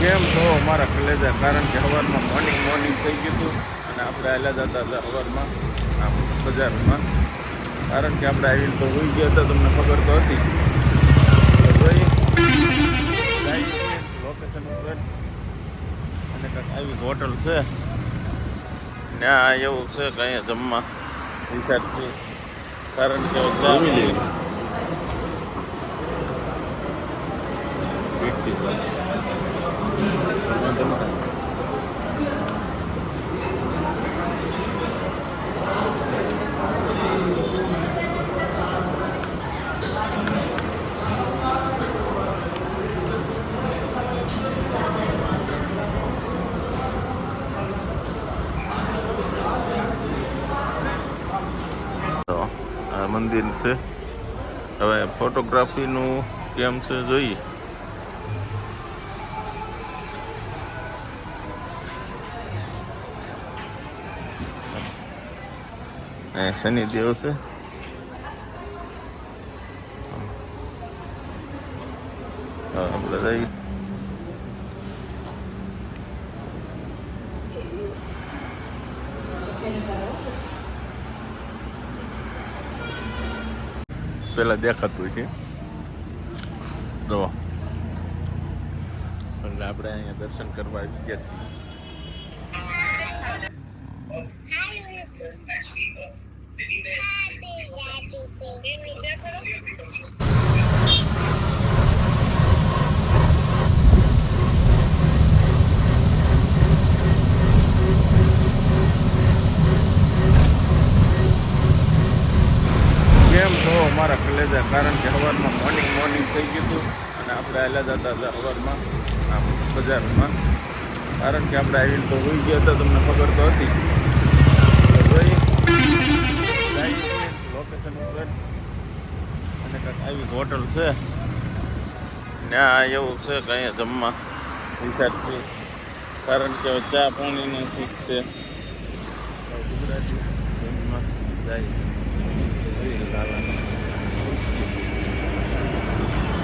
કેમ છો? અમારા કલેજા કારણ કે સવારમાં મોર્નિંગ મોર્નિંગ થઈ ગયું હતું અને આપણે આવેલા જતા હતા સવારમાં આમ બજારમાં. કારણ કે આપણે આવી તો હોઈ ગયા હતા તમને ખબર તો હતી. લોકેશન ઉપર. અને કંઈક આવી હોટલ છે. ત્યાં એવું છે કે અહીંયા જમવા. વિચારથી કારણ કે તો આ મંદિર છે હવે ફોટોગ્રાફીનું કેમ છે જોઈએ એ શનિદેવ છે પેલા દેખાતું છે. જો. એટલે આપણે અહીંયા દર્શન કરવા ગયા છીએ. કેમ છો? અમારા કલેજા કારણ કે સવારમાં મોર્નિંગ મોર્નિંગ થઈ ગયું હતું અને આપણે આવેલા જતા હતા સવારમાં આમ બજારમાં. કારણ કે આપણે આવીને તો હોઈ ગયા હતા, તમને ખબર તો હતી. જોઈ લોકેશન ઉપર અને કાંઈક આવી હોટલ છે. ત્યાં એવું છે કંઈ જમવા. હિસાબથી કારણ કે ચા પાણીનું શીખ છે. ગુજરાતી જમવા જાય.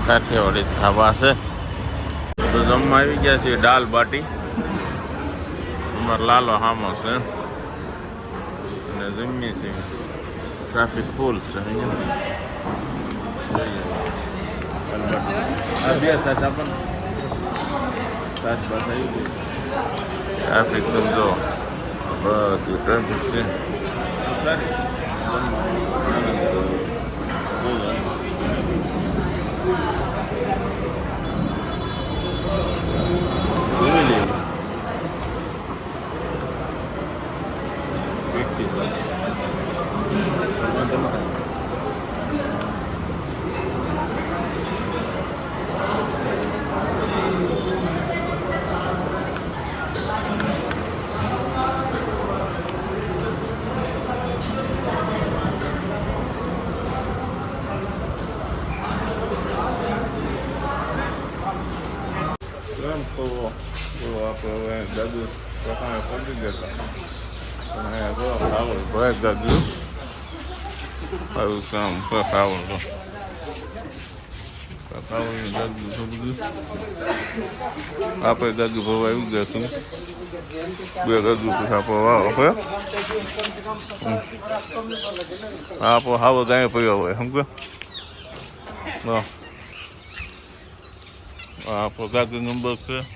કાઠિયાવાડી ધાબા છે. તો જમવા આવી ગયા છીએ દાલ બાટી. અમારો લાલો હામો છે. અને જમીએ છીએ. ટ્રાફિક ફૂલ છે ટ્રાફિક સમજો બધું ટ્રાફિક છે な。んかうまくなって દાદુ છે બધું આપણે દાદુ ભાવ આવી ગયા છું બે દાદુ વાવ હે આપણો હાવો ગાય પડ્યો હોય સમજો આપણો ગાડી નંબર છે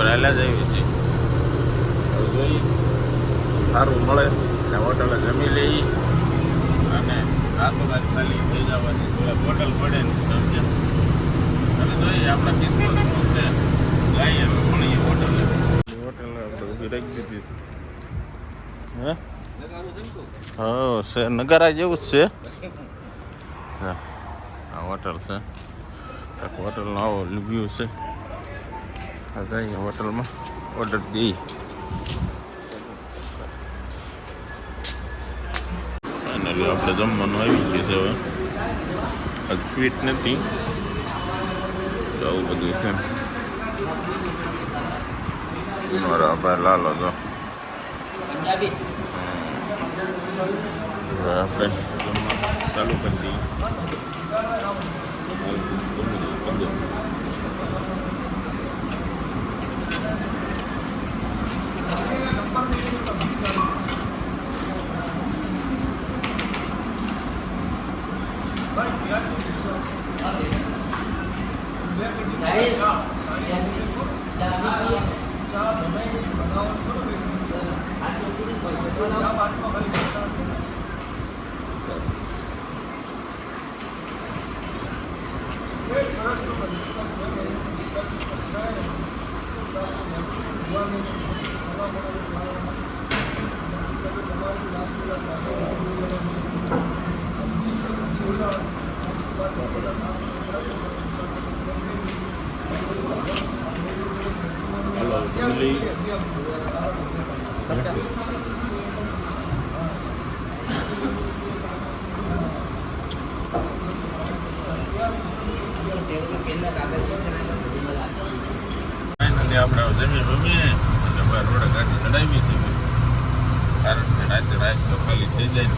ઉપર હાલ્યા જ આવી છે. જોઈએ. સારું મળે. ને હોટલે જમી લઈએ અને રાતો રાત ખાલી થઈ જવાની. થોડા હોટલ પડે ને સમજ્યા? અને આપણા કિસ્મતનું છે? જઈએ હવે મળીએ હોટલે. હોટલ આપણે ઊભી રાખી દીધી હે? હા છે. નગારા જેવું જ છે. હા. આ હોટલ છે. એક હોટલનો આવો વ્યૂ છે. જઈએ હોટલમાં ઓર્ડર દઈ ફાઇનલી આપણે જમવાનું આવી ગયું છે હવે આજ સ્વીટ નથી તો આવું બધું છે મારા ભાઈ લાલો તો આપણે જમવાનું ચાલુ કરી દઈએ ફાઇનલી આપણે જમીએ બમીએ અને ભાઈ રોડે ગાડી ચડાવી છે. કારણ કે રાતે રાત તો ખાલી થઈ જાય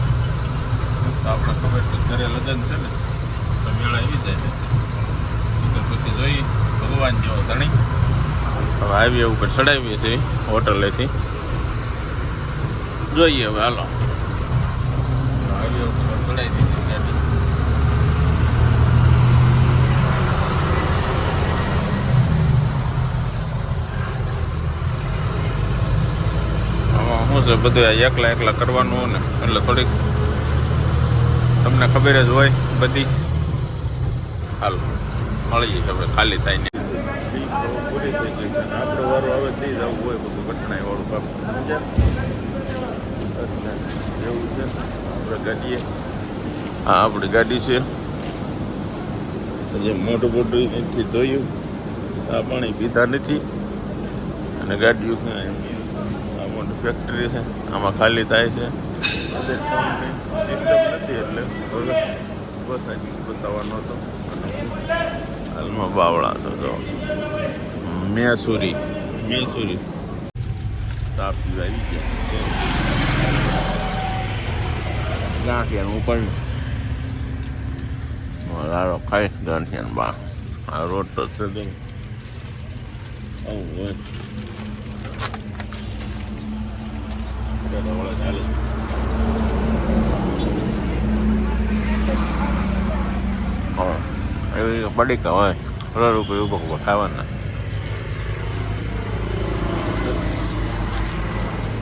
તો આપણે ખબર છે ઘરે લગ્ન છે ને, તો મેળા આવી જાય ને. તો પછી જોઈ ભગવાન જેવો ધણી. હવે હાઈવે ઉપર ચડાવીએ છીએ, હોટલેથી. જોઈએ હવે હાલો. આવી ઉપર ચડાવી દીધી ગાડી આમાં શું છે બધું આ એકલા એકલા કરવાનું ને એટલે થોડીક તમને ખબર જ હોય બધી. હાલ, મળીએ હવે, ખાલી થાય ને. પૂરી થઈ ગઈ આવે તે જવું હોય બધું કઠણાઈ વાળું કામ એવું છે આપણે ગાડીએ હા, આપણી ગાડી છે. જે મોટું મોટું અહીંથી ધોયું. આ પાણી પીધા નથી. અને ગાડીઓ મોટી ફેક્ટરી છે. આમાં ખાલી થાય છે. સિસ્ટમ નથી એટલે બસ બતાવી બતાવવાનો હતો. હાલમાં બાવળા તો. જો મેસુરી. મેસુરી. તાપી આવી ગયા. ગાંઠિયાનું ઉપર લાડો ખાઈ, ગાંઠિયાનું બા આ રોડ તો છે આવું હોય ચાલો ચાલે હા એવી પડીકા હોય રોડ ઉપર ઊભો ઊભો ખાવાના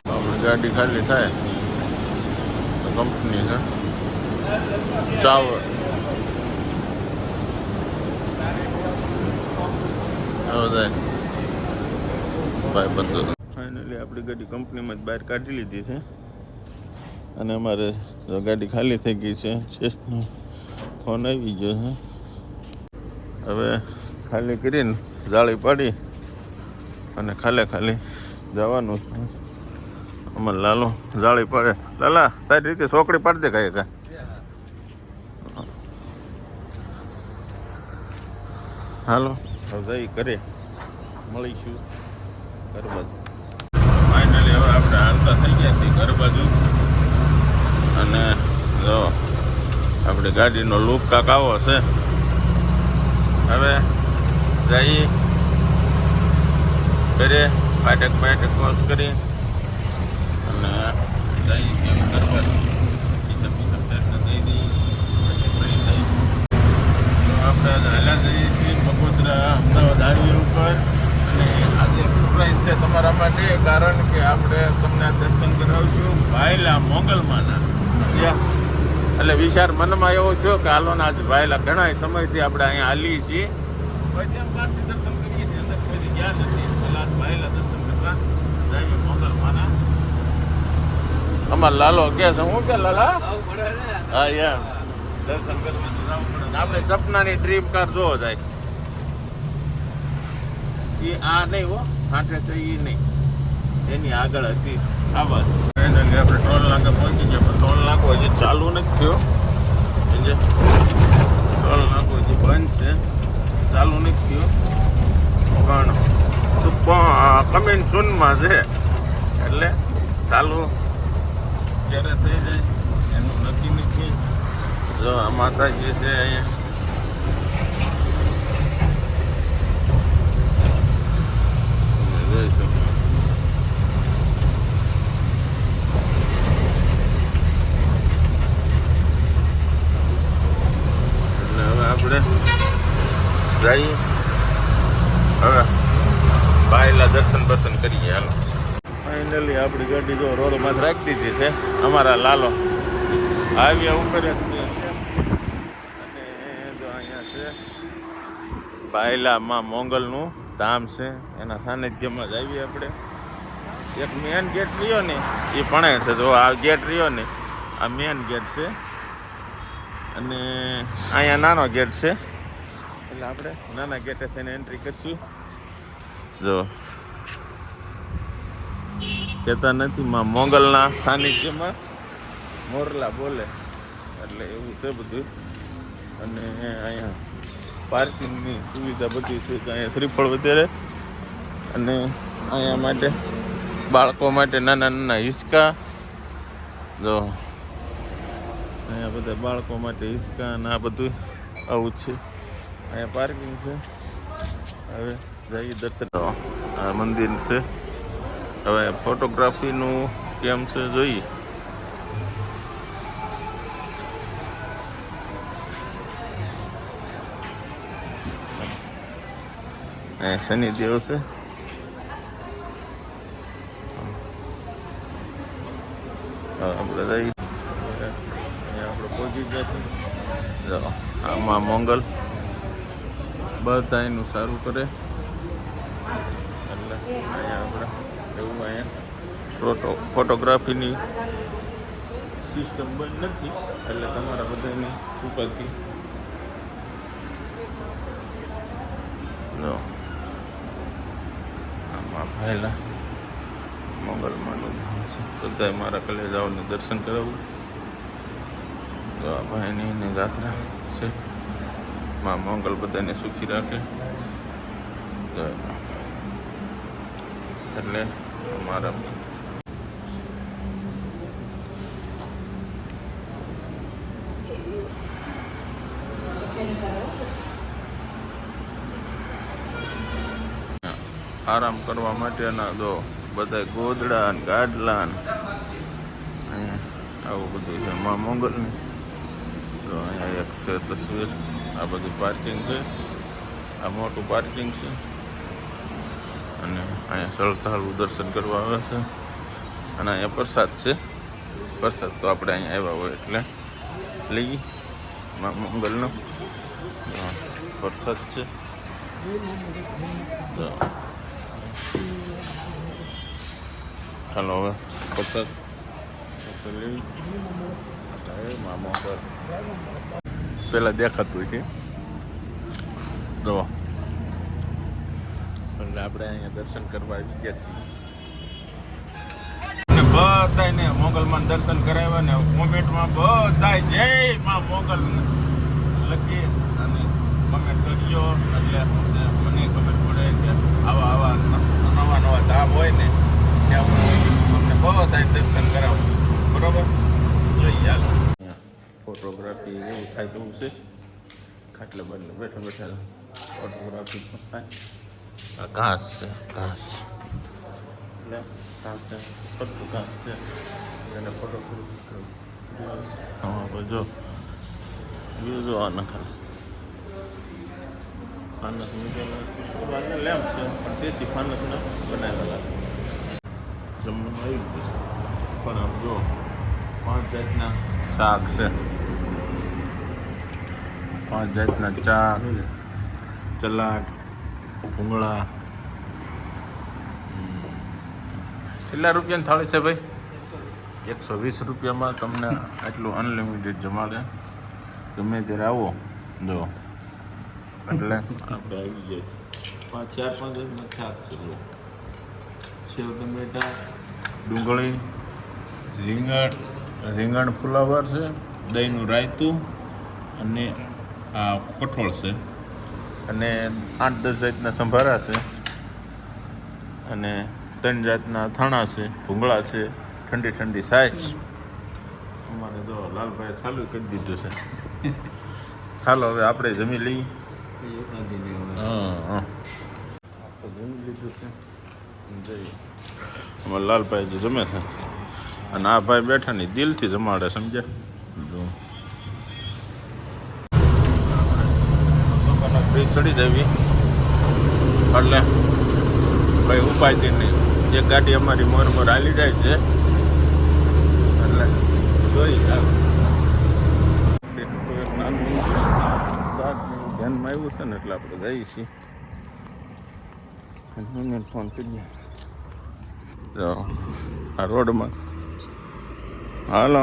આપણી ગાડી ખાલી થાય તો કંપની છે ચાવર ભાઈ બંધો ફાઇનલી આપણી ગાડી કંપનીમાં જ બહાર કાઢી લીધી છે. અને અમારે ગાડી ખાલી થઈ ગઈ છે. શેષનો ફોન આવી ગયો છે. હવે ખાલી કરીને જાળી પાડી અને ખાલે ખાલી જવાનું છે. અમારે લાલો જાળી પાડે. લાલા, તારી રીતે છોકરી પાડી દે કાંઈ કાંઈ હાલો, હવે જઈ કરે મળીશું. હવે આપણે હાલતા થઈ ગયા છીએ ઘર બાજુ. અને જો, આપણી ગાડીનો લૂપ કાંક આવો છે હવે જઈ ઘરે પાટક પાટક ક્રોસ કરી અને જઈ કેવી જઈ. આપણે હાલા જઈએ છીએ બગોદરા અમદાવાદ હાઈવે ઉપર. સરપ્રાઈઝ છે તમારા માટે કારણ કે આપણે તમને દર્શન કરાવીશું ભાઈલા મોગલમાના. એટલે વિચાર મનમાં એવો થયો કે હાલોના આજ ભાઈલા ઘણા સમયથી આપણે અહીંયા હાલીએ છીએ. બહારથી દર્શન કરીએ છીએ અંદર. કોઈ ગયા નથી. પેલા ભાયલા દર્શન કરવા જાય મોગલ અમાર લાલો કે છે? હું કે લાલા? હા યા દર્શન કરવા જવું પડે. આપણે સપનાની ડ્રીમ કાર જોવો જાય એ આ નહીં હો. ફાટે છે એ નહીં. એની આગળ હતી આ ફાઇનલી આપણે ટોલ નાકા પહોંચી ગયા, પણ ટોલ નાકો હજી ચાલુ નથી થયો. સમજે ટોલ નાકો હજી બંધ છે. ચાલુ નથી થયો. પણ કમિંગ સૂનમાં છે. એટલે ચાલુ ક્યારે થઈ જાય, એનું નક્કી નથી. જો માતાજી છે અહીંયા તમે જોઈ શકો એટલે હવે આપણે જઈએ. હવે બાયલા દર્શન બર્શન કરીએ, હાલો. ફાઇનલી આપણી ગાડી જો રોડમાં રાખી દીધી છે, અમારા લાલો. આવ્યા ઉપર જ છે. અને જો અહીંયા છે, બાયલામાં મોંગલનું ધામ છે. એના સાનિધ્યમાં જ આવીએ આપણે. એક મેન ગેટ રહ્યો ને, એ પણ છે. જો આ ગેટ રહ્યો ને, આ મેન ગેટ છે. અને અહીંયા નાનો ગેટ છે. એટલે આપણે નાના ગેટે થઈને એન્ટ્રી કરીશું. જો. કહેતા નથી માં મોગલના સાનિધ્યમાં મોરલા બોલે. એટલે એવું છે બધું. અને અહીંયા પાર્કિંગની સુવિધા બધી છે તો અહીંયા શ્રીફળ વધારે. અને અહીંયા માટે બાળકો માટે નાના નાના હિંચકા. જો. બધા બાળકો માટે હિંચકા આ બધું આવું છે. અહીંયા પાર્કિંગ છે. હવે જઈએ દર્શન આ મંદિર છે. હવે ફોટોગ્રાફીનું કેમ છે જોઈએ? શનિદેવ છે. મોંગલ બધા એનું સારું કરે. એટલે અહીંયા આપણે એવું અહીંયા ફોટો ફોટોગ્રાફીની સિસ્ટમ બંધ નથી એટલે તમારા બધાની ઉપરથી જો. આમાં ભાઈલા મંગલમાંનું બધાએ મારા કલેજાઓને દર્શન કરાવું. તો આ ભાઈની જાત્રા છે. માં મંગલ બધાને સુખી રાખે. એટલે અમારા આરામ કરવા માટેના જો બધા ગોદડા ને ગાડલા ને આવું બધું છે. મા મોંગલની. તો અહીંયા એક છે તસવીર. આ બધું પાર્કિંગ છે. આ મોટું પાર્કિંગ છે. અને અહીંયા શ્રદ્ધાળુ દર્શન કરવા આવે છે. અને અહીંયા પ્રસાદ છે. પ્રસાદ તો આપણે અહીંયા આવ્યા હોય એટલે લઈ મા મંગલનો. પ્રસાદ છે. ચાલો હવે પ્રસાદ. લઈ મામા હવે મા દેખાતું હોય છે જોવા. એટલે આપણે અહીંયા દર્શન કરવા આવી ગયા છીએ. બધાને મોગલમાં દર્શન કરાવ્યા ને કોમેન્ટમાં બધા જય માં મોગલ લખી અને કોમેન્ટ કરજો. એટલે મને ખબર પડે કે આવા આવા નવા નવા ધામ હોય ને ત્યાં હું તમને બધા દર્શન કરાવું. બરોબર? જોઈએ હાલો. ફોટોગ્રાફી એવું થાય તો છે ખાટલે બંને બેઠા બેઠા ફોટોગ્રાફી પણ થાય ઘાસ છે ઘાસ. એટલે ઘાસ છે ફરતું ઘાસ છે. એને ફોટોગ્રાફી જો. વ્યૂ જો આના ખાલી ફાનસ મૂકેલા લેમ્પ છે પણ તેથી ફાનસના બનાવેલા. જમવાનું આવી ગયું છે. પણ આમ જો પાંચ જાતના શાક છે. પાંચ જાતના ચા ચલાટ ભૂંગળા. કેટલા રૂપિયાની થાળી છે ભાઈ? એકસો વીસ રૂપિયામાં તમને આટલું અનલિમિટેડ જમાડે. ગમે ત્યારે આવો. જો. એટલે આપણે આવી જાય પાંચ ચાર પાંચ શાક સેવ ટમેટા ડુંગળી રીંગણ રીંગણ ફુલાવર છે દહીંનું રાયતું અને આ કઠોળ છે. અને આઠ દસ જાતના સંભારા છે. અને ત્રણ જાતના થાણા છે ભૂંગળા છે ઠંડી ઠંડી સાઈઝ અમારે જો લાલભાઈ ચાલુ કરી દીધું છે. ચાલો હવે આપણે જમી લઈએ. હા જમી લીધું છે. અમારે અમારા લાલભાઈ જે જમે છે. અને આ ભાઈ બેઠા ની દિલથી જમાડે સમજ્યા? ચડી જવી. એટલે ભાઈ ઉપાય નહીં. એક ગાડી અમારી મોર મોર હાલી જાય છે. એટલે જોઈ ધ્યાનમાં આવ્યું છે ને એટલે આપણે જઈએ છીએ. મમ્મીને ફોન કરીએ તો આ રોડમાં. હાલો.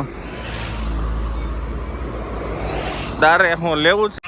તારે હું લેવું છે?